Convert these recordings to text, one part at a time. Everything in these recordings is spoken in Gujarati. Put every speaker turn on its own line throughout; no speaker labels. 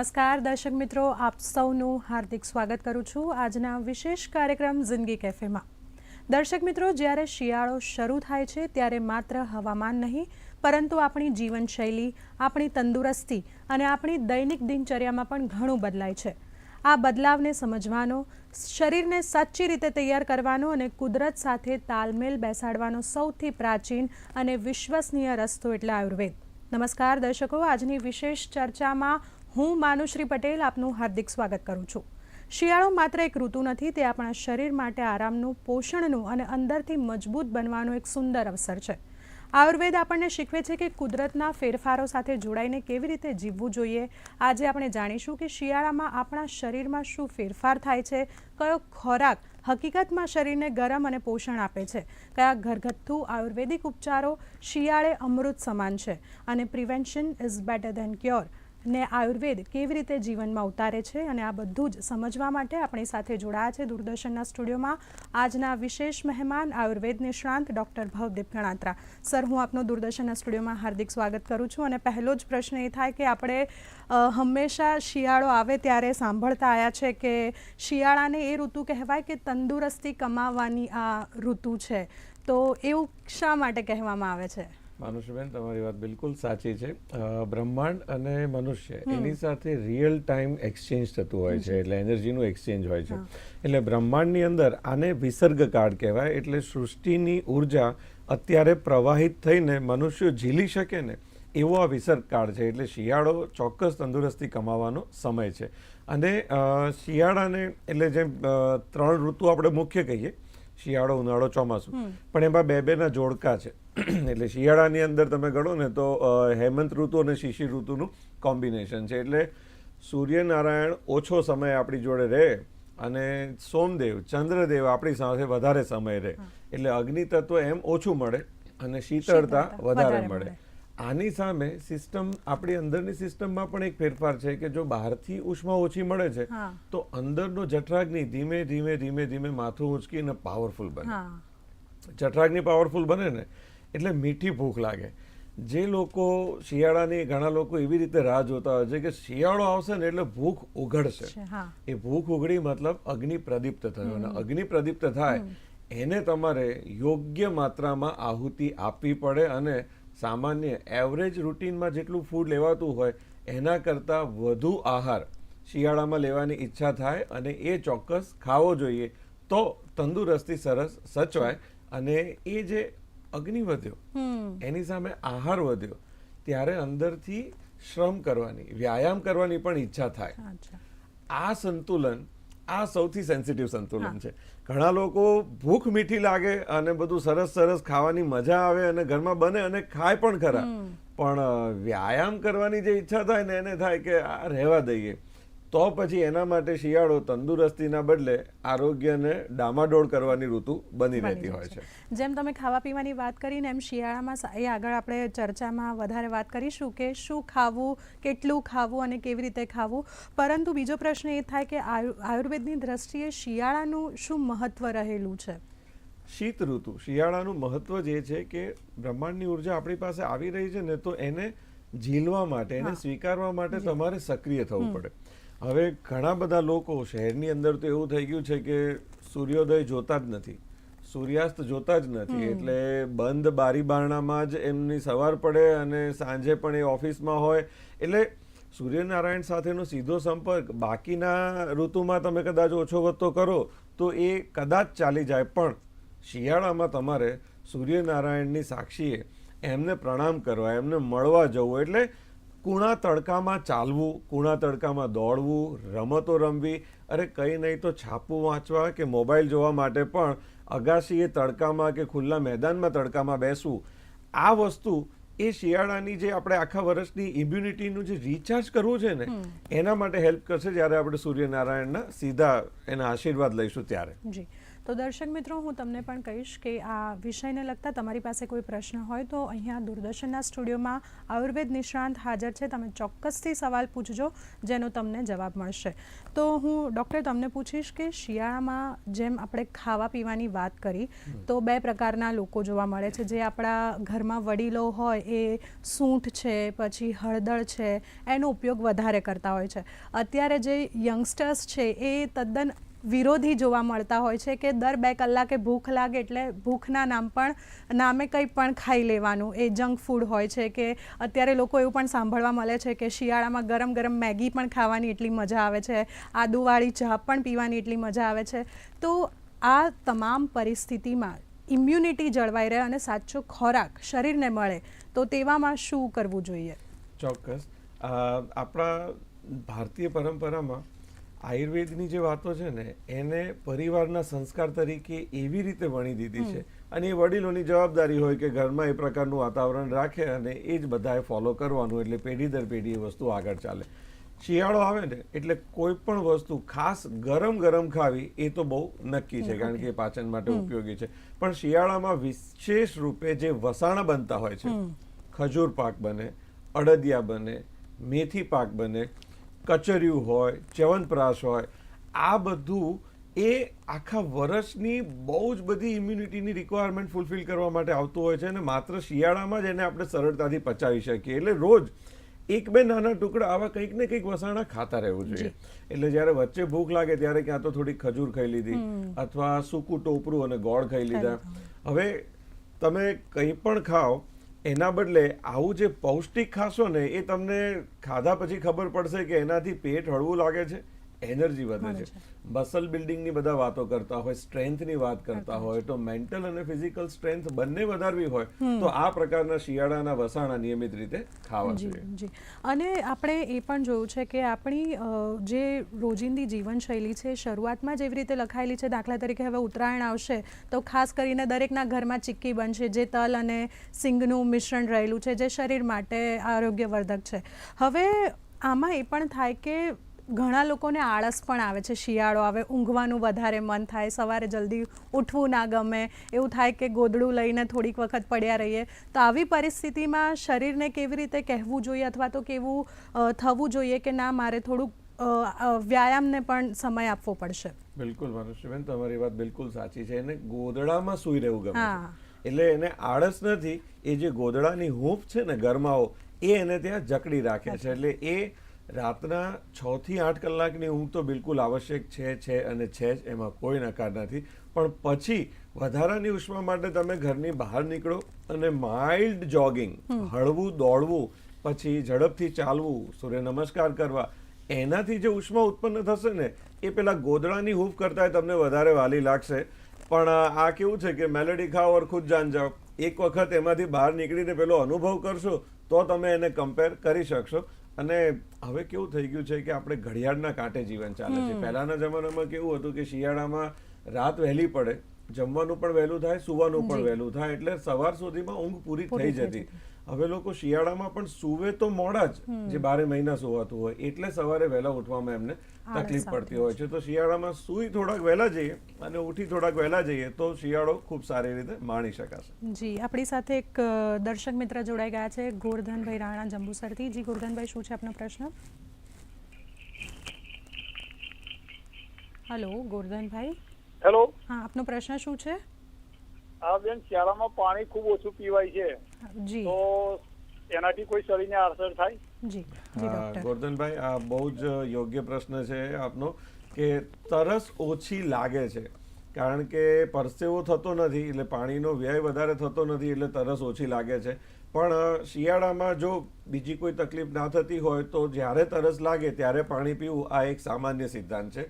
નમસ્કાર, દર્શક મિત્રો, આપ સૌનું હાર્દિક સ્વાગત કરું છું આજના વિશેષ કાર્યક્રમ જિંદગી કેફેમાં. દર્શક મિત્રો, જ્યારે શિયાળો શરૂ થાય છે, ત્યારે માત્ર હવામાન નહીં, પરંતુ આપણી જીવનશૈલી, આપણી તંદુરસ્તી અને આપણી દૈનિક દિનચર્યામાં પણ ઘણું બદલાય છે. આ બદલાવને સમજવાનો, શરીરને સાચી રીતે તૈયાર કરવાનો અને કુદરત સાથે તાલમેલ બેસાડવાનો સૌથી પ્રાચીન અને વિશ્વસનીય રસ્તો એટલે આયુર્વેદ. નમસ્કાર, દર્શકો. આજની વિશેષ ચર્ચામાં હું માનુશ્રી પટેલ આપનું હાર્દિક સ્વાગત કરું છું. શિયાળો માત્ર એક ઋતુ નથી, તે આપણા શરીર માટે આરામનું, પોષણનું અને અંદરથી મજબૂત બનવાનું એક સુંદર અવસર છે. આયુર્વેદ આપણને શીખવે છે કે કુદરતના ફેરફારો સાથે જોડાઈને કેવી રીતે જીવવું જોઈએ. આજે આપણે જાણીશું કે શિયાળામાં આપણા શરીરમાં શું ફેરફાર થાય છે, કયો ખોરાક હકીકતમાં શરીરને ગરમ અને પોષણ આપે છે, કયા ઘરગથ્થુ આયુર્વેદિક ઉપચારો શિયાળે અમૃત સમાન છે. અને prevention is better than cure. ને આયુર્વેદ કેવી રીતે જીવનમાં ઉતારે છે અને આ બધું જ સમજવા માટે આપણી સાથે જોડાયા છે દૂરદર્શનના સ્ટુડિયોમાં આજના વિશેષ મહેમાન આયુર્વેદ નિષ્ણાંત ડૉક્ટર ભવદીપ ગણાત્રા. સર, હું આપનું દૂરદર્શનના સ્ટુડિયોમાં હાર્દિક સ્વાગત કરું છું અને પહેલો જ પ્રશ્ન એ થાય કે આપણે હંમેશા શિયાળો આવે ત્યારે સાંભળતા આવ્યા છે કે શિયાળાને એ ઋતુ કહેવાય કે તંદુરસ્તી કમાવાની આ ઋતુ છે. તો એવું શા માટે કહેવામાં આવે છે?
માનુષબેન તમારી વાત બિલકુલ સાચી છે. બ્રહ્માંડ અને મનુષ્ય એની સાથે રિયલ ટાઈમ એક્સચેન્જ થતું હોય છે એટલે એનર્જીનું એક્સચેન્જ હોય છે. એટલે બ્રહ્માંડની અંદર આને વિસર્ગ કાળ કહેવાય એટલે સૃષ્ટિની ઊર્જા અત્યારે પ્રવાહિત થઈને મનુષ્યો ઝીલી શકે ને એવો આ વિસર્ગ કાળ છે એટલે શિયાળો ચોક્કસ તંદુરસ્તી કમાવાનો સમય છે. અને શિયાળાને એટલે જેમ ત્રણ ઋતુ આપણે મુખ્ય કહીએ શિયાળો ઉનાળો ચોમાસું. પણ એમાં બે બેના જોડકા છે. એટલે શિયાળાની અંદર તમે ગણો ને તો હેમંત ઋતુ અને શિશિર ઋતુનું કોમ્બિનેશન છે. એટલે સૂર્યનારાયણ ઓછો સમય આપણી જોડે રહે અને સોમદેવ ચંદ્રદેવ આપણી સાથે વધારે સમય રહે. એટલે અગ્નિ તત્વ એમ ઓછું મળે અને શીતળતા વધારે મળે. આની સામે સિસ્ટમ આપણી અંદરની સિસ્ટમમાં પણ એક ફેરફાર છે કે જો બહારથી ઉષ્મા ઓછી મળે છે. તો અંદરનો જઠરાગ્નિ ધીમે ધીમે ધીમે ધીમે માથું ઉંચકીને પાવરફુલ બને. જઠરાગ્નિ પાવરફુલ બને ને એટલે મીઠી ભૂખ લાગે. જે લોકો શિયાળાની ઘણા લોકો એવી રીતે રાહ જોતા હોય છે કે શિયાળો આવશે ને એટલે ભૂખ ઉઘડશે. એ ભૂખ ઉઘડી મતલબ અગ્નિ પ્રદીપ્ત થયો અને અગ્નિ પ્રદીપ્ત થાય એને તમારે યોગ્ય માત્રામાં આહુતિ આપવી પડે અને સામાન્ય એવરેજ રૂટીનમાં જેટલું ફૂડ લેવાતું હોય એના કરતાં વધુ આહાર શિયાળામાં લેવાની ઈચ્છા થાય અને એ ચોક્કસ ખાવો જોઈએ. તો તંદુરસ્તી સરસ સચવાય અને એ જે અગ્નિ વધ્યો. એની સામે આહાર વધ્યો. ત્યારે અંદરથી શ્રમ કરવાની વ્યાયામ કરવાની પણ ઈચ્છા થાય. આ સંતુલન આ સૌથી સેન્સિટિવ સંતુલન છે. ઘણા લોકો ભૂખ મીઠી લાગે અને બધું સરસ સરસ ખાવાની મજા આવે અને ઘરમાં બને અને ખાય પણ ખરા. પણ વ્યાયામ કરવાની જે ઈચ્છા થાય ને એને થાય કે આ રહેવા દઈએ. તો પછી એના માટે શિયાળો તંદુરસ્તીના બદલે આરોગ્યને ડામાડોળ કરવાની ઋતુ બની રહેતી હોય છે.
જેમ તમે ખાવા પીવાની વાત કરીને એમ શિયાળામાં એ આગળ આપણે ચર્ચામાં વધારે વાત કરીશું કે શું ખાવું કેટલું ખાવું અને કેવી રીતે ખાવું. પરંતુ બીજો પ્રશ્ન એ થાય કે આયુ આયુર્વેદની દ્રષ્ટિએ શિયાળાનું શું મહત્વ રહેલું છે?
શીત ઋતુ. શિયાળાનું મહત્વ જે છે કે બ્રહ્માંડની ઊર્જા આપણી પાસે આવી રહી છે ને તો એને ઝીલવા માટે એને સ્વીકારવા માટે તમારે સક્રિય થવું પડે. હવે ઘણા બધા લોકો શહેરની અંદર તો એવું થઈ ગયું છે કે સૂર્યોદય જોતા જ નથી. સૂર્યાસ્ત જોતા જ નથી. એટલે બંધ બારી બારણામાં જ એમની સવાર પડે અને સાંજે પણ એ ઓફિસમાં હોય. એટલે સૂર્યનારાયણ સાથેનો સીધો સંપર્ક બાકીના ઋતુમાં તમે કદાચ ઓછો વધતો કરો તો એ કદાચ ચાલી જાય. પણ શિયાળામાં તમારે સૂર્યનારાયણની સાક્ષીએ એમને પ્રણામ કરવા એમને મળવા જવું. એટલે કુણા તડકામાં ચાલવું કુણા તડકામાં દોડવું રમતો રમવી અરે કંઈ નહીં તો છાપું વાંચવા કે મોબાઈલ જોવા માટે પણ અગાશીએ તડકામાં કે ખુલ્લા મેદાનમાં તડકામાં બેસવું. આ વસ્તુ એ શિયાળાની જે આપણે આખા વર્ષની ઇમ્યુનિટીનું જે રિચાર્જ કરવું છે ને એના માટે હેલ્પ કરશે જ્યારે આપણે સૂર્યનારાયણના સીધા એના આશીર્વાદ લઈશું ત્યારે.
જી. તો દર્શક મિત્રો હું તમને પણ કહીશ કે આ વિષયને લગતા તમારી પાસે કોઈ પ્રશ્ન હોય તો અહીંયા દૂરદર્શનના સ્ટુડિયોમાં આયુર્વેદ નિષ્ણાંત હાજર છે. તમે ચોક્કસથી સવાલ પૂછજો જેનો તમને જવાબ મળશે. તો હું ડૉક્ટર તમને પૂછીશ કે શિયાળામાં જેમ આપણે ખાવા પીવાની વાત કરી તો બે પ્રકારના લોકો જોવા મળે છે. જે આપણા ઘરમાં વડીલો હોય એ સૂંઠ છે પછી હળદર છે એનો ઉપયોગ વધારે કરતા હોય છે. અત્યારે જે યંગસ્ટર્સ છે એ તદ્દન વિરોધી જોવા મળતા હોય છે કે દર બે કલાકે ભૂખ લાગે એટલે ભૂખના નામ પણ, નામે કંઈ પણ ખાઈ લેવાનું. એ જંક ફૂડ હોય છે કે અત્યારે લોકો એવું પણ સાંભળવા મળે છે કે શિયાળામાં ગરમ ગરમ મેગી પણ ખાવાની એટલી મજા આવે છે, આદુવાળી ચા પણ પીવાની એટલી મજા આવે છે. તો આ તમામ પરિસ્થિતિમાં ઇમ્યુનિટી જળવાઈ રહે અને સાચો ખોરાક શરીરને મળે, તો તેવામાં શું કરવું જોઈએ?
ચોક્કસ. આપણા ભારતીય પરંપરામાં આયુર્વેદની જે વાતો છે ને એને પરિવારના સંસ્કાર તરીકે એવી રીતે વણી દીધી છે. અને એ વડીલોની જવાબદારી હોય કે ઘરમાં એ પ્રકારનું વાતાવરણ રાખે અને એ જ બધાએ ફોલો કરવાનું એટલે પેઢી દર પેઢી એ વસ્તુ આગળ ચાલે. શિયાળો આવે ને એટલે કોઈ પણ વસ્તુ ખાસ ગરમ ગરમ ખાવી એ તો બહુ નક્કી છે કારણ કે એ પાચન માટે ઉપયોગી છે. પણ શિયાળામાં વિશેષ રૂપે જે વસાણા બનતા હોય છે ખજૂર પાક બને અડદિયા બને મેથી પાક બને કચરિયું હોય ચ્યવનપ્રાશ હોય આ બધું એ આખા વર્ષની બહુ જ બધી ઇમ્યુનિટીની રિક્વાયરમેન્ટ ફૂલફિલ કરવા માટે આવતું હોય છે અને માત્ર શિયાળામાં જ એને આપણે સરળતાથી પચાવી શકીએ. એટલે રોજ એક બે નાના ટુકડા આવા કંઈક ને કંઈક વસાણા ખાતા રહેવું જોઈએ. એટલે જ્યારે વચ્ચે ભૂખ લાગે ત્યારે ક્યાં તો થોડી ખજૂર ખાઈ લીધી અથવા સૂકું ટોપરું અને ગોળ ખાઈ લીધા. હવે તમે કંઈ પણ ખાઓ એના બદલે આવું જે પૌષ્ટિક ખાશો ને એ તમને ખાધા પછી ખબર પડશે કે એનાથી પેટ હળવું લાગે છે. એનર્જી વધે છે. મસલ બિલ્ડિંગની બધા વાતો કરતા હોય સ્ટ્રેન્થની વાત કરતા હોય તો મેન્ટલ અને ફિઝિકલ સ્ટ્રેન્થ બંને વધારવી હોય તો આ પ્રકારના શિયાળાના વસાણા નિયમિત રીતે ખાવા જોઈએ.
જી. અને આપણે એ પણ જોયું છે કે આપણી જે રોજિંદી જીવનશૈલી છે શરૂઆતમાં જેવી રીતે લખાયેલી છે દાખલા તરીકે હવે ઉત્તરાયણ આવશે તો ખાસ કરીને દરેકના ઘરમાં ચીક્કી બનશે જે તલ અને સિંગનું મિશ્રણ રહેલું છે જે શરીર માટે આરોગ્યવર્ધક છે. હવે આમાં એ પણ થાય કે ઘણા લોકોને આળસ પણ આવે છે શિયાળો આવે ઊંઘવાનું વધારે મન થાય સવારે જલ્દી ઉઠવું ના ગમે એવું થાય કે ગોદડું લઈને થોડીક વખત પડ્યા રહીએ. તો આવી પરિસ્થિતિમાં શરીરને કેવી રીતે કહેવું જોઈએ અથવા તો કેવું થવું જોઈએ કે ના મારે થોડુંક વ્યાયામને પણ સમય આપવો પડશે?
બિલકુલ મનુષ્યબેન તમારી વાત બિલકુલ સાચી છે. એને ગોદડામાં સૂઈ રહેવું ગમે. એટલે એને આળસ નથી એ જે ગોદડાની હૂંફ છે ને ગરમાઓ એ એને ત્યાં જકડી રાખે છે. એટલે એ રાતના છ થી આઠ કલાકની ઊંઘ તો બિલકુલ આવશ્યક છે છે અને છે જ એમાં કોઈ નકાર નથી. પણ પછી વધારાની ઉષ્મા માટે તમે ઘરની બહાર નીકળો અને માઇલ્ડ જોગિંગ હળવું દોડવું પછી ઝડપથી ચાલવું સૂર્ય નમસ્કાર કરવા એનાથી જે ઉષ્મા ઉત્પન્ન થશે ને એ પેલા ગોદડાની હૂફ કરતાં તમને વધારે વાલી લાગશે. પણ આ કેવું છે કે મેલેડી ખાઓ ઓર ખુદ જાન જાઓ. એક વખત એમાંથી બહાર નીકળીને પેલો અનુભવ કરશો તો તમે એને કમ્પેર કરી શકશો. અને હવે કેવું થઈ ગયું છે કે આપણે ઘડિયાળના કાંટે જીવન ચાલે છે. પહેલાના જમાનામાં કેવું હતું કે શિયાળામાં રાત વહેલી પડે જમવાનું પણ વહેલું થાય સુવાનું પણ વહેલું થાય એટલે સવાર સુધીમાં ઊંઘ પૂરી થઈ જતી. હવે લોકો શિયાળામાં પણ સુવે તો મોડા જ જે બારે મહિના સુવાતું હોય એટલે સવારે વહેલા ઉઠવામાં એમને તકલીફ પડતી હોય છે. તો શિયાળામાં સુઈ થોડાક વહેલા જઈએ અને ઉઠી થોડાક વહેલા જઈએ તો શિયાળો ખૂબ સારી રીતે માણી શકાશે.
જી આપણી સાથે એક દર્શક મિત્ર જોડાઈ ગયા છે ગોરધનભાઈ રાણા જંબુસરથી. જી ગોરધનભાઈ શું છે આપનો પ્રશ્ન? હેલો ગોરધનભાઈ?
હેલો
હા આપનો પ્રશ્ન શું છે?
આ બેન શિયાળામાં પાણી ખૂબ ઓછું પીવાય છે.
જી.
તો એનાથી કોઈ શરીરને અસર થાય?
જી જી
ગોરધનભાઈ આ બહુ જ યોગ્ય પ્રશ્ન છે આપનો કે તરસ ઓછી લાગે છે. કારણ કે પરસેવો થતો નથી એટલે પાણીનો વ્યય વધારે થતો નથી એટલે તરસ ઓછી લાગે છે. પણ શિયાળામાં જો બીજી કોઈ તકલીફ ના થતી હોય તો જ્યારે તરસ લાગે ત્યારે પાણી પીવું આ એક સામાન્ય સિદ્ધાંત છે.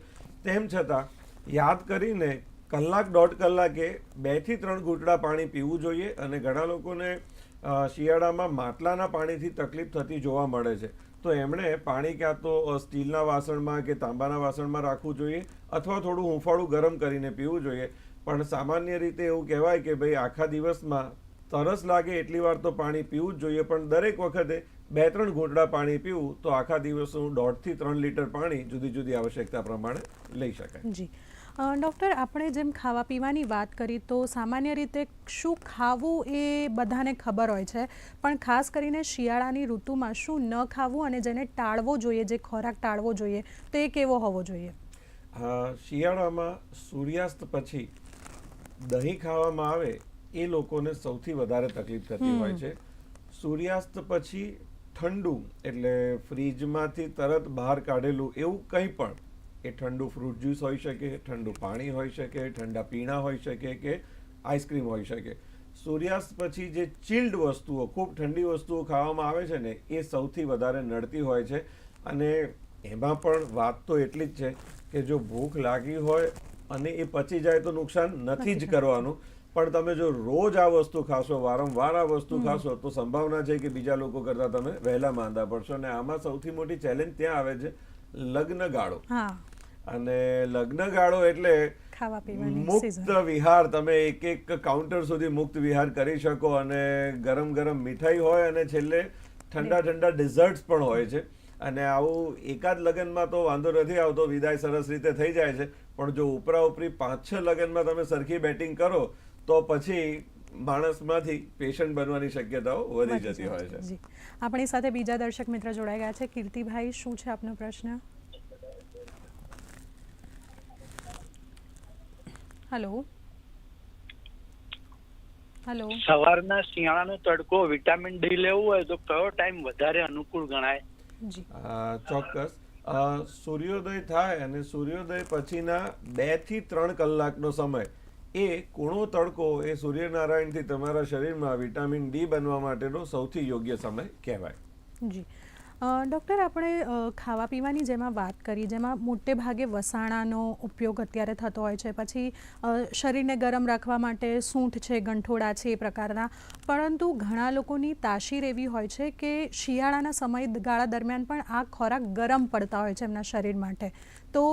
તેમ છતાં યાદ કરીને કલાક દોઢ કલાકે બેથી ત્રણ ઘૂંટડા પાણી પીવું જોઈએ અને ઘણા લોકોને શિયાળામાં માટલાના પાણીથી તકલીફ થતી જોવા મળે છે. તો એમણે પાણી ક્યાં તો સ્ટીલના વાસણમાં કે તાંબાના વાસણમાં રાખવું જોઈએ અથવા થોડું હુંફાળું ગરમ કરીને પીવું જોઈએ. પણ સામાન્ય રીતે એવું કહેવાય કે ભાઈ આખા દિવસમાં તરસ લાગે એટલી વાર તો પાણી પીવું જ જોઈએ, પણ દરેક વખતે બે ત્રણ ઘૂંટડા પાણી પીવું તો આખા દિવસનું દોઢથી ત્રણ લીટર પાણી જુદી જુદી આવશ્યકતા પ્રમાણે લઈ શકાય.
જી. ડૉક્ટર આપણે જેમ ખાવા પીવાની વાત કરી તો સામાન્ય રીતે શું ખાવું એ બધાને ખબર હોય છે. પણ ખાસ કરીને શિયાળાની ઋતુમાં શું ન ખાવું અને જેને ટાળવો જોઈએ જે ખોરાક ટાળવો જોઈએ તો એ કેવો હોવો જોઈએ?
શિયાળામાં સૂર્યાસ્ત પછી દહીં ખાવામાં આવે એ લોકોને સૌથી વધારે તકલીફ થતી હોય છે. સૂર્યાસ્ત પછી ઠંડુ એટલે ફ્રીજમાંથી તરત બહાર કાઢેલું એવું કંઈ પણ એ ઠંડુ ફ્રૂટ જ્યુસ હોઈ શકે ઠંડુ પાણી હોઈ શકે ઠંડા પીણા હોઈ શકે કે આઈસ્ક્રીમ હોઈ શકે. સૂર્યાસ્ત પછી જે ચિલ્ડ વસ્તુઓ ખૂબ ઠંડી વસ્તુઓ ખાવામાં આવે છે ને એ સૌથી વધારે નડતી હોય છે. અને એમાં પણ વાત તો એટલી જ છે કે જો ભૂખ લાગી હોય અને એ પચી જાય તો નુકસાન નથી જ કરવાનું. પણ તમે જો રોજ આ વસ્તુ ખાશો વારંવાર આ વસ્તુ ખાશો તો સંભાવના છે કે બીજા લોકો કરતાં તમે વહેલા માંદા પડશો. અને આમાં સૌથી મોટી ચેલેન્જ ત્યાં આવે છે લગ્ન ગાળો અને લગ્ન ગાળો એટલે મુક્ત વિહાર. તમે એક એક કાઉન્ટર સુધી મુક્ત વિહાર કરી શકો અને ગરમ ગરમ મીઠાઈ હોય અને છેલ્લે ઠંડા ઠંડા ડિઝર્ટ્સ પણ હોય છે. અને આવું એકાદ લગ્નમાં તો વાંધો નથી આવતો વિદાય સરસ રીતે થઈ જાય છે. પણ જો ઉપરા ઉપરી પાંચ છ લગ્નમાં તમે સરખી બેટિંગ કરો તો પછી માણસમાંથી પેશન્ટ બનવાની શક્યતાઓ વધી જતી હોય છે.
આપણી સાથે બીજા દર્શક મિત્ર જોડાઈ ગયા છે. કીર્તિભાઈ શું છે આપનો પ્રશ્ન? હેલો. હેલો.
સવારના શિયાળાનો તડકો વિટામિન ડી લેવું હોય તો કયો ટાઈમ વધારે અનુકૂળ ગણાય?
ચોક્કસ. સૂર્યોદય થાય અને સૂર્યોદય પછીના બેથી ત્રણ કલાકનો સમય એ કૂણો તડકો એ સૂર્યનારાયણથી તમારા શરીરમાં વિટામિન ડી બનવા માટેનો સૌથી યોગ્ય સમય કહેવાય.
જી. ડૉક્ટર, આપણે ખાવા પીવાની જેમાં વાત કરી, જેમાં મોટે ભાગે વસાણાનો ઉપયોગ અત્યારે થતો હોય છે, પછી શરીરને ગરમ રાખવા માટે સૂંઠ છે ગંઠોડા છે એ પ્રકારના, પરંતુ ઘણા લોકોની તાસીર એવી હોય છે કે શિયાળાના સમયગાળા દરમિયાન પણ આ ખોરાક ગરમ પડતા હોય છે એમના શરીર માટે. તો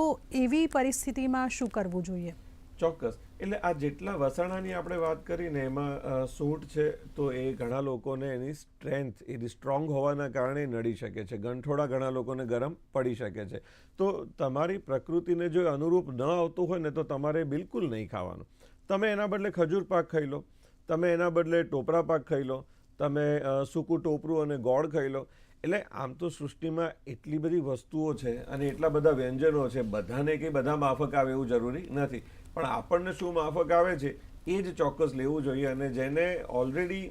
એવી પરિસ્થિતિમાં શું કરવું જોઈએ?
ચોક્કસ. એટલે આ જેટલા વસાણાની આપણે વાત કરીને એમાં સૂટ છે, તો એ ઘણા લોકોને એની સ્ટ્રેન્થ એ સ્ટ્રોંગ હોવાના કારણે નડી શકે છે. ગંઠોડા ઘણા લોકોને ગરમ પડી શકે છે. તો તમારી પ્રકૃતિને જો અનુરૂપ ન આવતું હોય ને તો તમારે બિલકુલ નહીં ખાવાનું. તમે એના બદલે ખજૂર પાક ખાઈ લો. તમે એના બદલે ટોપરા પાક ખાઈ લો. તમે સૂકું ટોપરું અને ગોળ ખાઈ લો. એટલે આમ તો સૃષ્ટિમાં એટલી બધી વસ્તુઓ છે અને એટલા બધા વ્યંજનો છે. બધાને કે બધા માફક આવે એવું જરૂરી નથી. પણ આપણને શું માફક આવે છે એ જ ચોક્કસ લેવું જોઈએ અને જેને ઓલરેડી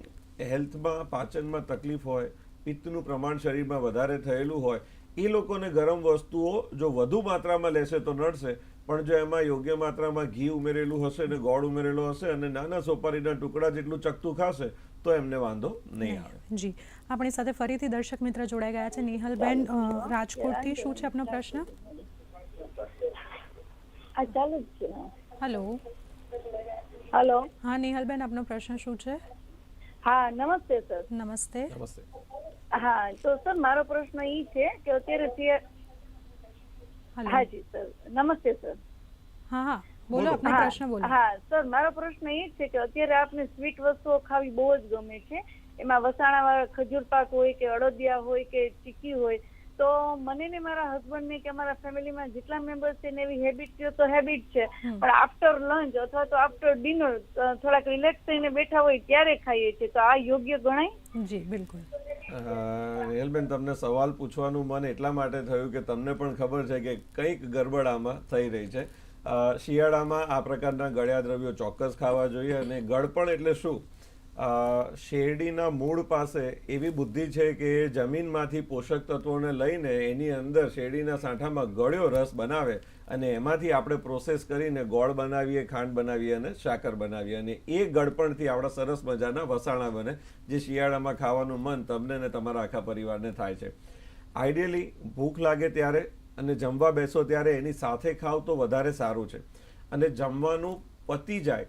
હેલ્થમાં પાચનમાં તકલીફ હોય પિત્તનું પ્રમાણ શરીરમાં વધારે થયેલું હોય એ લોકોને ગરમ વસ્તુઓ જો વધુ માત્રામાં લેશે તો નડશે પણ જો એમાં યોગ્ય માત્રામાં ઘી ઉમેરેલું હશે ને ગોળ ઉમેરેલો હશે અને નાના સોપારીના ટુકડા જેટલું ચકતું ખાશે તો એમને વાંધો નહીં આવે.
જી. આપણી સાથે ફરીથી દર્શક મિત્ર જોડાઈ ગયા છે. નિહલબેન રાજકોટથી શું છે આપનો પ્રશ્ન?
ચાલુ જ છે.
હલો.
હેલો.
હા નિહાલબેન આપનો પ્રશ્ન શું છે?
હા નમસ્તે સર.
નમસ્તે.
નમસ્તે.
હા તો સર મારો પ્રશ્ન ઈ છે કે અત્યારે
હા
જી સર. નમસ્તે સર.
હા હા. બોલો. આપનો પ્રશ્ન બોલો.
હા સર મારો પ્રશ્ન એ જ છે કે અત્યારે આપને સ્વીટ વસ્તુઓ ખાવી બહુ જ ગમે છે. એમાં વસાણા વાળા ખજૂર પાક હોય કે અડદિયા હોય કે ચીકી હોય તો મને ને મારા હસબન્ડ ને કે અમારા ફેમિલીમાં જેટલા મેમ્બર્સ છે ને એવી હેબિટ તો હેબિટ છે. પણ આફ્ટર લંચ અથવા તો આફ્ટર ડિનર થોડાક રિલેક્સ થઈને બેઠા હોય ત્યારે ખાઈએ છીએ. તો આ યોગ્ય ગણાય?
જી બિલકુલ.
હેલબેન તમને સવાલ પૂછવાનું મન એટલા માટે થયું કે તમને પણ ખબર છે કે કંઈક ગરબડ આમાં થઈ રહી છે. શિયાળામાં આ પ્રકારના ગળ્યા દ્રવ્યો ચોક્કસ ખાવા જોઈએ અને ગળપણ એટલે શું? શેરડીના મૂળ પાસે એવી બુદ્ધિ છે કે જમીનમાંથી પોષક તત્વોને લઈને એની અંદર શેરડીના સાંઠામાં ગળ્યો રસ બનાવે અને એમાંથી આપણે પ્રોસેસ કરીને ગોળ બનાવીએ, ખાંડ બનાવીએ અને સાકર બનાવીએ. અને એ ગળપણથી આપણા સરસ મજાના વસાણા બને, જે શિયાળામાં ખાવાનું મન તમને ને તમારા આખા પરિવારને થાય છે. આઈડિયલી ભૂખ લાગે ત્યારે અને જમવા બેસો ત્યારે એની સાથે ખાવ તો વધારે સારું છે. અને જમવાનું પતી જાય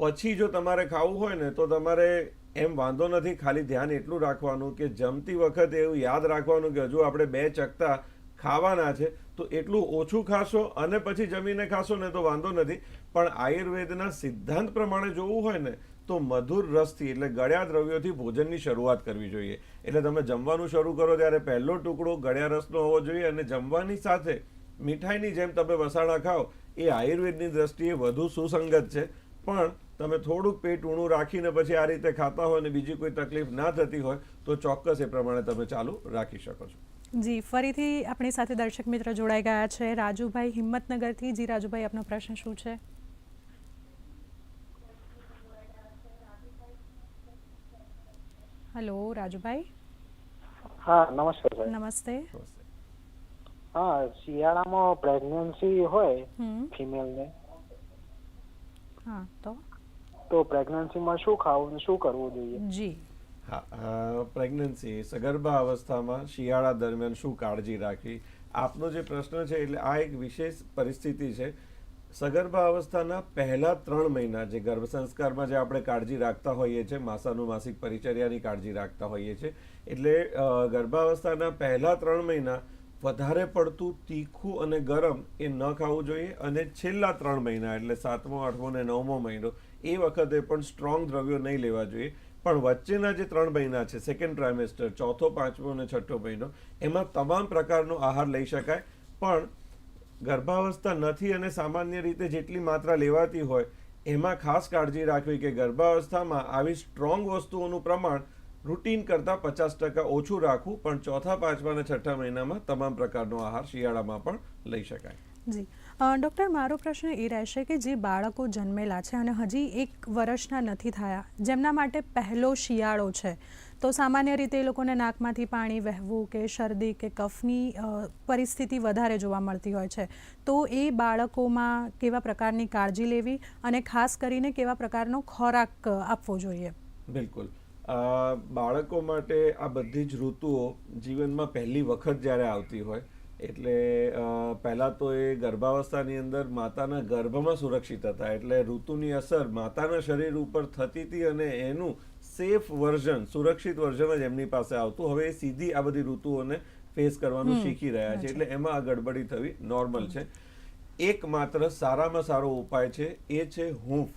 પછી જો તમારે ખાવું હોય ને, તો તમારે એમ વાંધો નથી, ખાલી ધ્યાન એટલું રાખવાનું કે જમતી વખતે એવું યાદ રાખવાનું કે હજુ આપણે બે ચકતા ખાવાના છે, તો એટલું ઓછું ખાશો અને પછી જમીને ખાશો ને તો વાંધો નથી. પણ આયુર્વેદના સિદ્ધાંત પ્રમાણે જોવું હોય ને, તો મધુર રસથી એટલે ગળ્યા દ્રવ્યોથી ભોજનની શરૂઆત કરવી જોઈએ. એટલે તમે જમવાનું શરૂ કરો ત્યારે પહેલો ટુકડો ગળ્યા રસનો હોવો જોઈએ અને જમવાની સાથે મીઠાઈની જેમ તમે વસાણા ખાઓ, એ આયુર્વેદની દ્રષ્ટિએ વધુ સુસંગત છે. પણ તમે થોડુંક પેટ ઊણું રાખીને પછી આ રીતે ખાતા હોય અને બીજી કોઈ તકલીફ ના થતી હોય તો ચોક્કસ એ પ્રમાણે તમે ચાલુ રાખી શકો છો.
જી ફરીથી આપણી સાથે દર્શક મિત્ર જોડાઈ ગયા છે. રાજુભાઈ હિંમતનગરથી. જી રાજુભાઈ આપનો પ્રશ્ન શું છે? હેલો રાજુભાઈ?
હા નમસ્કાર
નમસ્તે.
નમસ્તે.
હા શિયાળામાં પ્રેગ્નન્સી હોય
હમ.
ફિમેલને
હા તો?
તો પ્રેગ્નન્સીમાં શું ખાવું શું કરવું જોઈએ?
જી.
હા પ્રેગ્નન્સી સગર્ભા અવસ્થામાં શિયાળા દરમિયાન શું કાળજી રાખવી? આપનો જે પ્રશ્ન છે એટલે આ એક વિશેષ પરિસ્થિતિ છે. સગર્ભા અવસ્થાના પહેલા ત્રણ મહિના જે ગર્ભ સંસ્કારમાં જે આપણે કાળજી રાખતા હોઈએ છીએ માસાનુમાસિક પરિચર્યાની કાળજી રાખતા હોઈએ છીએ એટલે ગર્ભાવસ્થાના પહેલા ત્રણ મહિના વધારે પડતું તીખું અને ગરમ એ ન ખાવું જોઈએ અને છેલ્લા ત્રણ મહિના એટલે સાતમો આઠમો અને નવમો મહિનો એ વખતે પણ સ્ટ્રોંગ દ્રવ્યો નહીં લેવા જોઈએ. પણ વચ્ચેના જે ત્રણ મહિના છે સેકન્ડ ટ્રાઇમેસ્ટર ચોથો, પાંચમો અને છઠ્ઠો મહિનો, એમાં તમામ પ્રકારનો આહાર લઈ શકાય. પણ ગર્ભાવસ્થા નથી અને સામાન્ય રીતે જેટલી માત્રા લેવાતી હોય, એમાં ખાસ કાળજી રાખવી કે ગર્ભાવસ્થામાં આવી સ્ટ્રોંગ વસ્તુઓનું પ્રમાણ રૂટીન કરતાં પચાસ ટકા ઓછું રાખવું, પણ ચોથા, પાંચમા અને છઠ્ઠા મહિનામાં તમામ પ્રકારનો આહાર શિયાળામાં પણ લઈ શકાય.
જી. ડૉક્ટર, મારો પ્રશ્ન એ રહેશે કે જે બાળકો જન્મેલા છે અને હજી એક વર્ષના નથી થયા, જેમના માટે પહેલો શિયાળો છે, તો સામાન્ય રીતે એ લોકોને નાકમાંથી પાણી વહેવું કે શરદી કે કફની પરિસ્થિતિ વધારે જોવા મળતી હોય છે. તો એ બાળકોમાં કેવા પ્રકારની કાળજી લેવી અને ખાસ કરીને કેવા પ્રકારનો ખોરાક આપવો જોઈએ?
બિલકુલ. બાળકો માટે આ બધી જ ઋતુઓ જીવનમાં પહેલી વખત જ્યારે આવતી હોય એટલે પહેલાં તો એ ગર્ભાવસ્થાની અંદર માતાના ગર્ભમાં સુરક્ષિત હતા. એટલે ઋતુની અસર માતાના શરીર ઉપર થતી હતી અને એનું સેફ વર્ઝન સુરક્ષિત વર્ઝન જ એમની પાસે આવતું. હવે એ સીધી આ બધી ઋતુઓને ફેસ કરવાનું શીખી રહ્યા છે. એટલે એમાં આ ગડબડી થવી નોર્મલ છે. એકમાત્ર સારામાં સારો ઉપાય છે એ છે હૂંફ.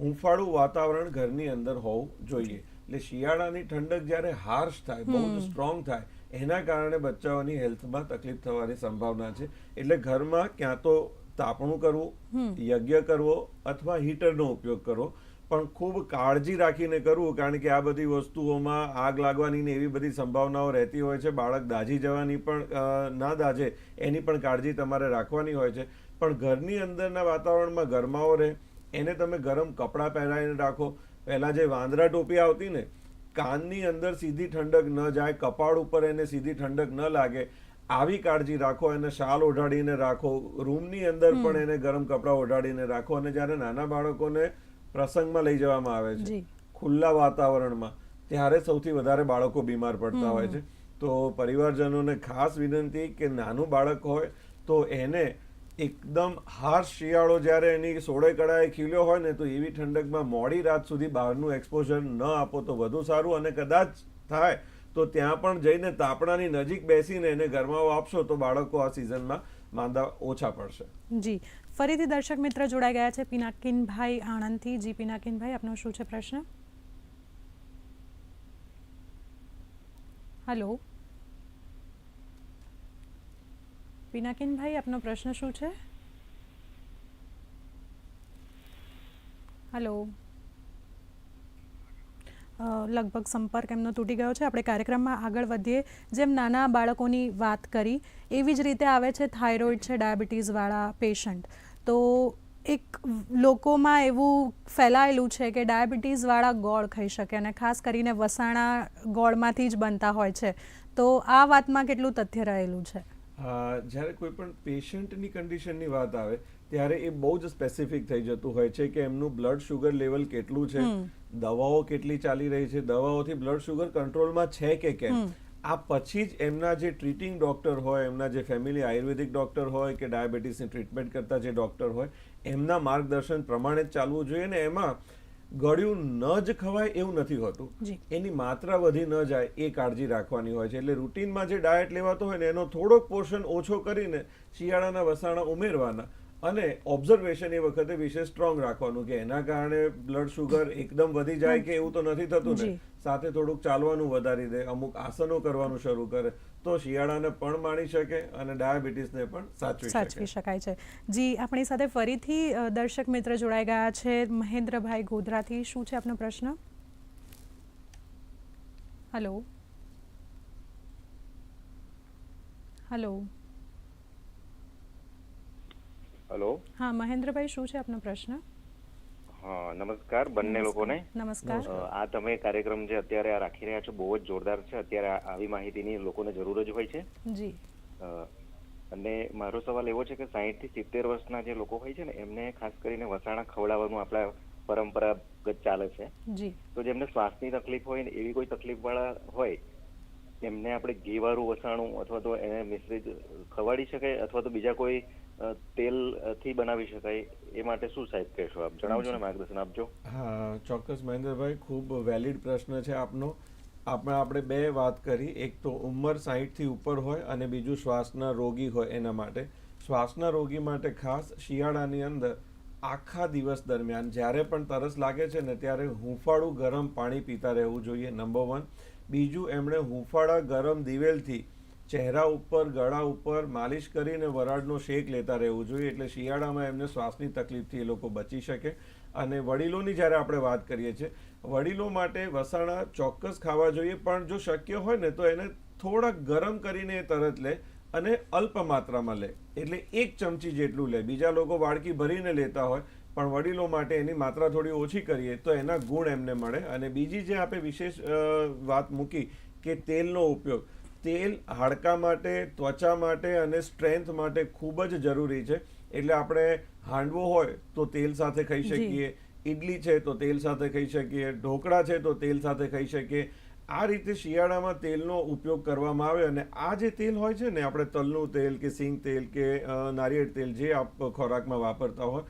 હૂંફાળું વાતાવરણ ઘરની અંદર હોવું જોઈએ. એટલે શિયાળાની ઠંડક જ્યારે હાર્શ થાય બહુ સ્ટ્રોંગ થાય એના કારણે બચ્ચાઓની હેલ્થમાં તકલીફ થવાની સંભાવના છે. એટલે ઘરમાં ક્યાં તો તાપણું કરવું યજ્ઞ કરવો અથવા હીટરનો ઉપયોગ કરવો. પણ ખૂબ કાળજી રાખીને કરવું કારણ કે આ બધી વસ્તુઓમાં આગ લાગવાની ને એવી બધી સંભાવનાઓ રહેતી હોય છે. બાળક દાઝી જવાની પણ ના દાઝે એની પણ કાળજી તમારે રાખવાની હોય છે. પણ ઘરની અંદરના વાતાવરણમાં ગરમાઓ રહે એને તમે ગરમ કપડાં પહેરાવીને રાખો. પહેલાં જે વાંદરા ટોપી આવતી ને કાનની અંદર સીધી ઠંડક ન જાય કપાળ ઉપર એને સીધી ઠંડક ન લાગે આવી કાળજી રાખો એને શાલ ઓઢાડીને રાખો રૂમની અંદર પણ એને ગરમ કપડાં ઓઢાડીને રાખો અને જ્યારે નાના બાળકોને પ્રસંગમાં લઈ જવામાં આવે છે ખુલ્લા વાતાવરણમાં ત્યારે સૌથી વધારે બાળકો બીમાર પડતા હોય છે. તો પરિવારજનોને ખાસ વિનંતી કે નાનું બાળક હોય તો એને એકદમ હાર્શ શિયાળો જ્યારે એની સોળે કળાએ ખીલ્યો હોય ને તો એવી ઠંડકમાં મોડી રાત સુધી બહારનું એક્સપોઝર ન આપો તો વધુ સારું અને કદાચ થાય તો ત્યાં પણ જઈને તાપણાની નજીક બેસીને એને ગરમાવો આપશો તો બાળકો આ સિઝનમાં માંદા ઓછા પડશે.
જી, ફરીથી દર્શક મિત્ર જોડાઈ ગયા છે પિનાકિનભાઈ આણંદથી. જી પિનાકિનભાઈ આપનો શું છે પ્રશ્ન? હલો પિનાકિનભાઈ આપનો પ્રશ્ન શું છે? હલો લગભગ સંપર્ક એમનો તૂટી ગયો છે. આપણે કાર્યક્રમમાં આગળ વધીએ. જેમ નાના બાળકોની વાત કરી, એવી જ રીતે આવે છે થાઇરોઇડ છે, ડાયાબિટીસવાળા પેશન્ટ. તો એક લોકોમાં એવું ફેલાયેલું છે કે ડાયાબિટીસવાળા ગોળ ખાઈ શકે અને ખાસ કરીને વસાણા ગોળમાંથી જ બનતા હોય છે. તો આ વાતમાં કેટલું તથ્ય રહેલું છે?
જ્યારે કોઈ પણ પેશન્ટની કન્ડિશનની વાત આવે ત્યારે એ બહુ જ સ્પેસિફિક થઈ જતું હોય છે કે એમનું બ્લડ શુગર લેવલ કેટલું છે દવાઓ કેટલી ચાલી રહી છે દવાઓથી બ્લડ શુગર કંટ્રોલમાં છે કે કેમ? આ પછી જ એમના જે ટ્રીટિંગ ડોક્ટર હોય એમના જે ફેમિલી આયુર્વેદિક ડોક્ટર હોય કે ડાયાબિટીસની ટ્રીટમેન્ટ કરતા જે ડોક્ટર હોય એમના માર્ગદર્શન પ્રમાણે જ ચાલવું જોઈએ ને એમાં ગળ્યું ન જ ખવાય એવું નથી હોતું. એની માત્રા વધી ન જાય એ કાળજી રાખવાની હોય છે. એટલે રૂટીનમાં જે ડાયટ લેવાતો હોય ને એનો થોડોક પોર્શન ઓછો કરીને શિયાળાના વસાણા ઉમેરવાના. અને ઓબ્ઝર્વેશન એ વખતે વિશે સ્ટ્રોંગ રાખવાનું કે એના કારણે બ્લડ શુગર એકદમ વધી જાય કે એવું તો નથી થતું ને? સાથે થોડુંક ચાલવાનું વધારી દે અમુક આસનો કરવાનું શરૂ કરે તો શિયાળાને પણ માણી શકે અને ડાયાબિટીસને પણ સાચવી
સાચવી શકાય છે. જી આપણી સાથે ફરીથી દર્શક મિત્ર જોડાઈ ગયા છે. મહેન્દ્રભાઈ ગોધરાથી શું છે આપનો પ્રશ્ન? હલો. હલો.
હલો.
હા મહેન્દ્રભાઈ શું છે આપનો પ્રશ્ન?
હા નમસ્કાર બંને લોકોને.
નમસ્કાર.
આ તમે કાર્યક્રમ જે અત્યારે આ રાખી રહ્યા છો બહુ જ જોરદાર છે. અત્યારે આ- આવી માહિતીની લોકોને જરૂર જ હોય છે.
જી.
અને મારો સવાલ એવો છે કે સાહીઠથી સિત્તેર વર્ષના જે લોકો હોય છે ને એમને ખાસ કરીને વસાણા ખવડાવવાનું આપણા પરંપરાગત ચાલે છે.
જી.
તો જેમને શ્વાસની તકલીફ હોય ને એવી કોઈ તકલીફ વાળા હોય એમને આપણે ઘી વાળું વસાણું અથવા તો એને મિશ્રિત ખવાડી શકાય અથવા તો બીજા કોઈ અ, તેલથી બનાવી શકાય એ માટે શું સાહેબ કહેશો આપ? જણાવજો ને માર્ગદર્શન આપજો.
હા ચોક્કસ મહેન્દ્રભાઈ ખૂબ વેલિડ પ્રશ્ન છે આપનો. આપણે આપણે બે વાત કરી. એક તો ઉંમર 60 ઉપર હોય અને બીજું શ્વાસના રોગી હોય એના માટે. શ્વાસના રોગી માટે ખાસ શિયાળાની અંદર આખા દિવસ દરમિયાન જ્યારે પણ તરસ લાગે છે ને ત્યારે હૂંફાળું ગરમ પાણી પીતા રહેવું જોઈએ નંબર વન બીજું એમણે હૂંફાળા ગરમ દિવેલથી ચહેરા ઉપર, ગળા ઉપર માલિશ કરીને વરાળનો શેક લેતા રહેવું જોઈએ. એટલે શિયાળામાં એમને શ્વાસની તકલીફથી એ લોકો બચી શકે. અને વડીલોની જ્યારે આપણે વાત કરીએ છીએ, વડીલો માટે વસાણા ચોક્કસ ખાવા જોઈએ, પણ જો શક્ય હોય ને તો એને થોડાક ગરમ કરીને એ તરત લે અને અલ્પ માત્રામાં લે. એટલે એક ચમચી જેટલું લે. બીજા લોકો વાડકી ભરીને લેતા હોય, પણ વડીલો માટે એની માત્રા થોડી ઓછી કરીએ તો એના ગુણ એમને મળે. અને બીજી જે આપણે વિશેષ વાત મૂકી કે તેલનો ઉપયોગ તેલ હાડકા માટે ત્વચા માટે અને સ્ટ્રેન્થ માટે ખૂબ જ જરૂરી છે. એટલે આપણે હાંડવો હોય તો તેલ સાથે ખાઈ શકીએ ઈડલી છે તો તેલ સાથે ખાઈ શકીએ ઢોકળા છે તો તેલ સાથે ખાઈ શકીએ. આ રીતે શિયાળામાં તેલનો ઉપયોગ કરવામાં આવે અને આ જે તેલ હોય છે ને આપણે તલનું તેલ કે સિંગ તેલ કે નારિયેળ તેલ જે આપ ખોરાકમાં વાપરતા હોય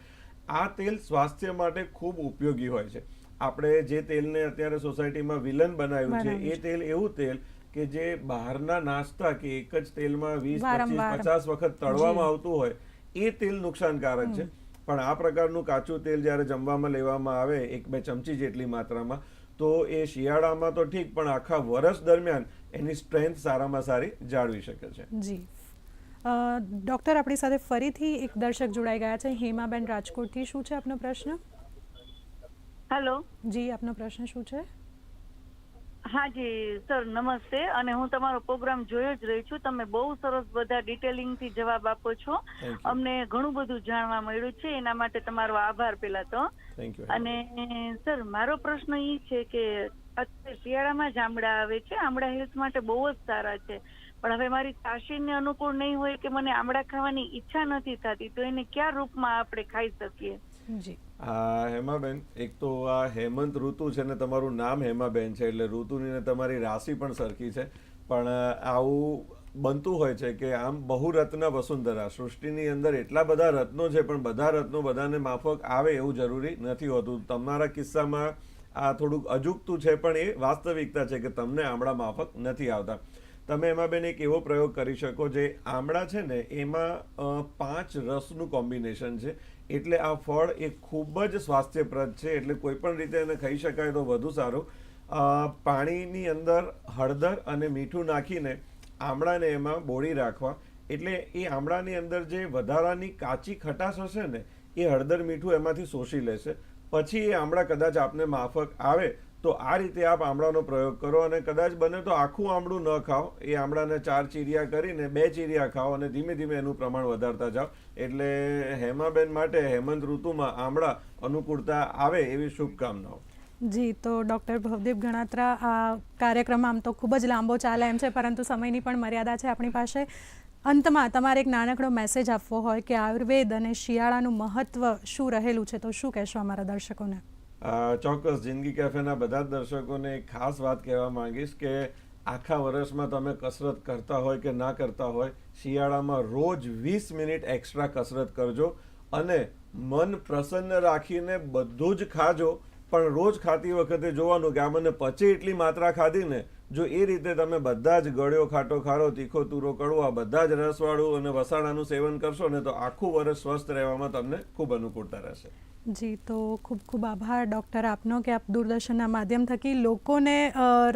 આ તેલ સ્વાસ્થ્ય માટે ખૂબ ઉપયોગી હોય છે. આપણે જે તેલને અત્યારે સોસાયટીમાં વિલન બનાવ્યું છે એ તેલ એવું તેલ કે જે બહારના નાસ્તા કે એક જ તેલમાં વીસ પચીસ પચાસ વખત તળવામાં આવતું હોય એ તેલ નુકસાનકારક છે. પણ આ પ્રકારનું કાચું તેલ જ્યારે જમવામાં લેવામાં આવે એક બે ચમચી જેટલી માત્રામાં તો એ શિયાળામાં તો ઠીક પણ આખા વર્ષ દરમિયાન એની સ્ટ્રેન્થ સારામાં સારી જાળવી શકે છે.
જી. ડોક્ટર આપણી સાથે ફરીથી એક દર્શક જોડાઈ ગયા છે. હેમાબેન રાજકોટથી. શું છે આપનો પ્રશ્ન?
હેલો.
જી આપનો પ્રશ્ન શું છે?
હા જી સર નમસ્તે. અને હું તમારો પ્રોગ્રામ જોયો જ રહી છું. તમે બહુ સરસ બધા ડિટેલિંગથી જવાબ આપો છો. અમને ઘણું બધું જાણવા મળ્યું છે. એના માટે તમારો આભાર પેલા તો. અને સર મારો પ્રશ્ન એ છે કે અત્યારે શિયાળામાં જ આમળા આવે છે. આમળા હેલ્થ માટે બહુ જ સારા છે. પણ હવે મારી તાસીરને અનુકૂળ નહીં હોય કે મને આમળા ખાવાની ઈચ્છા નથી થતી તો એને કયા રૂપમાં આપણે ખાઈ શકીએ?
આ હેમાબેન, એક તો આ હેમંત ઋતુ છે ને તમારું નામ હેમાબેન છે, એટલે ઋતુની ને તમારી રાશિ પણ સરખી છે. પણ આવું બનતું હોય છે કે આમ બહુરત્ન વસુંધરા, સૃષ્ટિની અંદર એટલા બધા રત્નો છે, પણ બધા રત્નો બધાને માફક આવે એવું જરૂરી નથી હોતું. તમારા કિસ્સામાં આ થોડુંક અજુગતું છે, પણ એ વાસ્તવિકતા છે કે તમને આમળા માફક નથી આવતા. તમે એમાં બેન એક એવો પ્રયોગ કરી શકો જે આમળા છે ને, એમાં પાંચ રસનું કોમ્બિનેશન છે. એટલે આ ફળ એ ખૂબ જ સ્વાસ્થ્યપ્રદ છે. એટલે કોઈ પણ રીતે એને ખાઈ શકાય તો વધુ સારું. પાણીની અંદર હળદર અને મીઠું નાખીને આમળાને એમાં બોળી રાખવા. એટલે એ આમળાની અંદર જે વધારાની કાચી ખટાશ હશે ને, એ હળદર મીઠું એમાંથી શોષી લેશે. પછી એ આમળા કદાચ આપને માફક આવે તો આ રીતે આપ આમળાનો પ્રયોગ કરો અને કદાચ બને તો આખું આમળું ન ખાઓ. એ આમળાને ચાર ચીરિયા કરીને બે ચીરિયા ખાઓ અને ધીમે ધીમે એનું પ્રમાણ વધારતા જાઓ. એટલે હેમાબેન માટે હેમંત ઋતુમાં આમળા અનુકૂળતા આવે એવી શુભકામનાઓ.
જી, તો ડૉક્ટર ભવદીપ ગણાત્રા, આ કાર્યક્રમ આમ તો ખૂબ જ લાંબો ચાલે એમ છે, પરંતુ સમયની પણ મર્યાદા છે આપણી પાસે. અંતમાં તમારે એક નાનકડો મેસેજ આપવો હોય કે આયુર્વેદ અને શિયાળાનું મહત્વ શું રહેલું છે, તો શું કહેશો અમારા દર્શકોને?
ચોક્કસ જિંદગી કેફેના બધા જ દર્શકોને એક ખાસ વાત કહેવા માંગીશ કે આખા વર્ષમાં તમે કસરત કરતા હોય કે ના કરતા હોય, શિયાળામાં રોજ વીસ મિનિટ એક્સ્ટ્રા કસરત કરજો અને મન પ્રસન્ન રાખીને બધું જ ખાજો. પણ રોજ ખાતી વખતે જોવાનું કે આ મને પચે એટલી માત્રા ખાધી ને જો એ રીતે તમે બધા જ ગળ્યો ખાટો ખારો તીખો તુરો કડવો આ બધા જ રસવાળું અને વસાણાનું સેવન કરશો ને તો આખું વર્ષ સ્વસ્થ રહેવામાં તમને ખૂબ અનુકૂળતા રહેશે.
જી તો ખૂબ ખૂબ આભાર ડૉક્ટર આપનો કે આપ દૂરદર્શનના માધ્યમ થકી લોકોને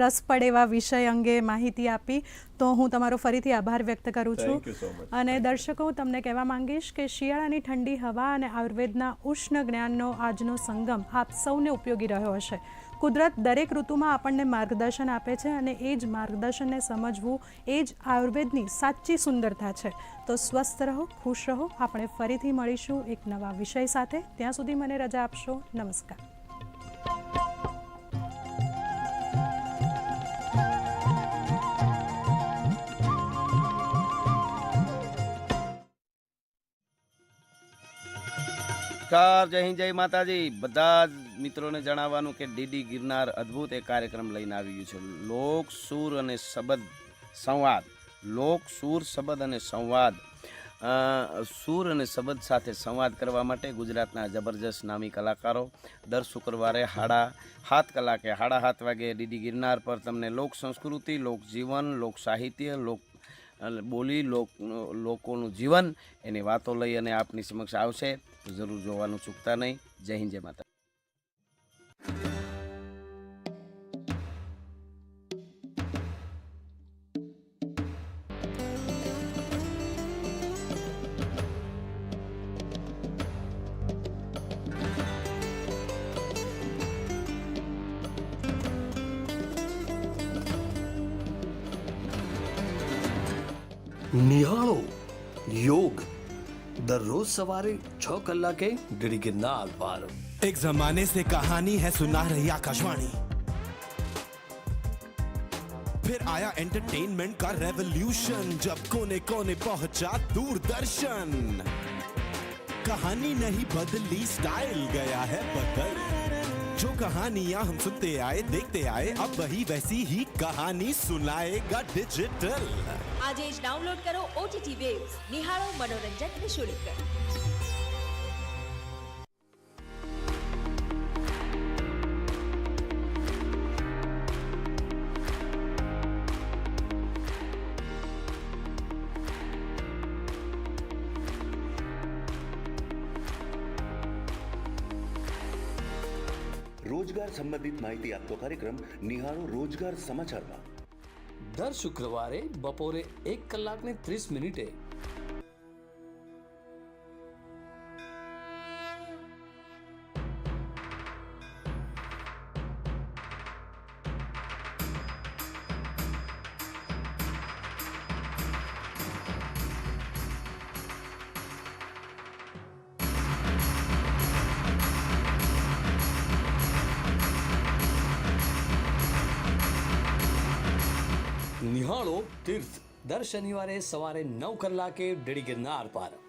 રસ પડે એવા વિષય અંગે માહિતી આપી. તો હું તમારો ફરીથી આભાર વ્યક્ત કરું છું. અને દર્શકો હું તમને કહેવા માંગીશ કે શિયાળાની ઠંડી હવા અને આયુર્વેદના ઉષ્ણ જ્ઞાનનો આજનો સંગમ આપ સૌને ઉપયોગી રહ્યો હશે. કુદરત દરેક ઋતુમાં આપણને માર્ગદર્શન આપે છે અને એ જ માર્ગદર્શનને સમજવું, એ જ આયુર્વેદની સાચી સુંદરતા છે. તો સ્વસ્થ રહો, ખુશ રહો. આપણે ફરીથી મળીશું એક નવા વિષય સાથે. ત્યાં સુધી મને રજા આપશો. નમસ્કાર.
નમસ્કાર, જય હિન્દ, જય માતાજી. બધા જ મિત્રોને જણાવવાનું કે ડીડી ગિરનાર અદ્ભુત એક કાર્યક્રમ લઈને આવી ગયું છે. લોક સુર અને શબદ સંવાદ. લોક સુર, શબદ અને સંવાદ. સૂર અને શબદ સાથે સંવાદ કરવા માટે ગુજરાતના જબરજસ્ત નામી કલાકારો દર શુક્રવારે હાડા સાત કલાકે હાડા સાત વાગે ડીડી ગિરનાર પર. તમને લોક સંસ્કૃતિ, લોક જીવન, લોક સાહિત્ય, લોક બોલી લોક, લોકોનું જીવન, એની વાતો લઈ અને આપની સમક્ષ આવશે. તો જરૂર જોવાનું ચૂકતા નહીં. જય હિન્દ, જય માતા
सवारी छो कलाक डिड़ी नाल पार।
एक जमाने से कहानी है, सुना रही आकाशवाणी। फिर आया एंटरटेनमेंट का रेवोल्यूशन जब कोने कोने पहुँचा दूरदर्शन। कहानी नहीं बदली स्टाइल गया है बदल। जो कहानियाँ हम सुनते आए, देखते आए, अब वही वैसी ही कहानी सुनाएगा डिजिटल
आज डाउनलोड करो ओ टी टी वेव निहारो
मनोरंजन निःशुल्क। માહિતી આપતો કાર્યક્રમ નિહાળો રોજગાર સમાચારમાં.
દર શુક્રવારે બપોરે એક કલાકને ત્રીસ મિનિટે દર શનિવારે સવારે નવ કલાકે ડીડી ગિરનાર પર.